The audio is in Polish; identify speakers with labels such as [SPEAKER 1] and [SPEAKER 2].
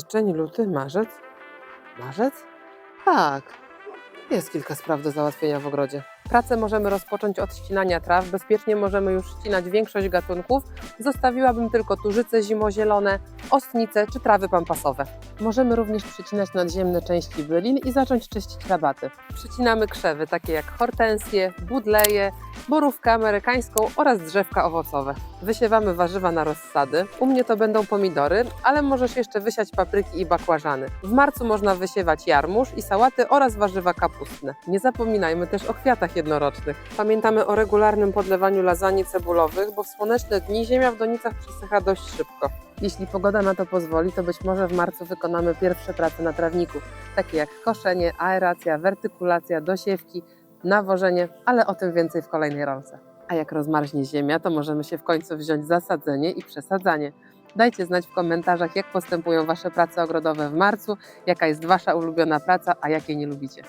[SPEAKER 1] Styczeń, luty, marzec. Marzec? Tak. Jest kilka spraw do załatwienia w ogrodzie. Pracę możemy rozpocząć od ścinania traw. Bezpiecznie możemy już ścinać większość gatunków. Zostawiłabym tylko turzyce zimozielone, ostnice czy trawy pampasowe. Możemy również przycinać nadziemne części bylin i zacząć czyścić rabaty. Przycinamy krzewy takie jak hortensje, budleje, borówkę amerykańską oraz drzewka owocowe. Wysiewamy warzywa na rozsady. U mnie to będą pomidory, ale możesz jeszcze wysiać papryki i bakłażany. W marcu można wysiewać jarmuż i sałaty oraz warzywa kapustne. Nie zapominajmy też o kwiatach jednorocznych. Pamiętamy o regularnym podlewaniu lasagne cebulowych, bo w słoneczne dni ziemia w donicach przesycha dość szybko. Jeśli pogoda na to pozwoli, to być może w marcu wykonamy pierwsze prace na trawniku, takie jak koszenie, aeracja, wertykulacja, dosiewki, nawożenie, ale o tym więcej w kolejnej rolce. A jak rozmarznie ziemia, to możemy się w końcu wziąć za sadzenie i przesadzanie. Dajcie znać w komentarzach, jak postępują Wasze prace ogrodowe w marcu, jaka jest Wasza ulubiona praca, a jakiej nie lubicie.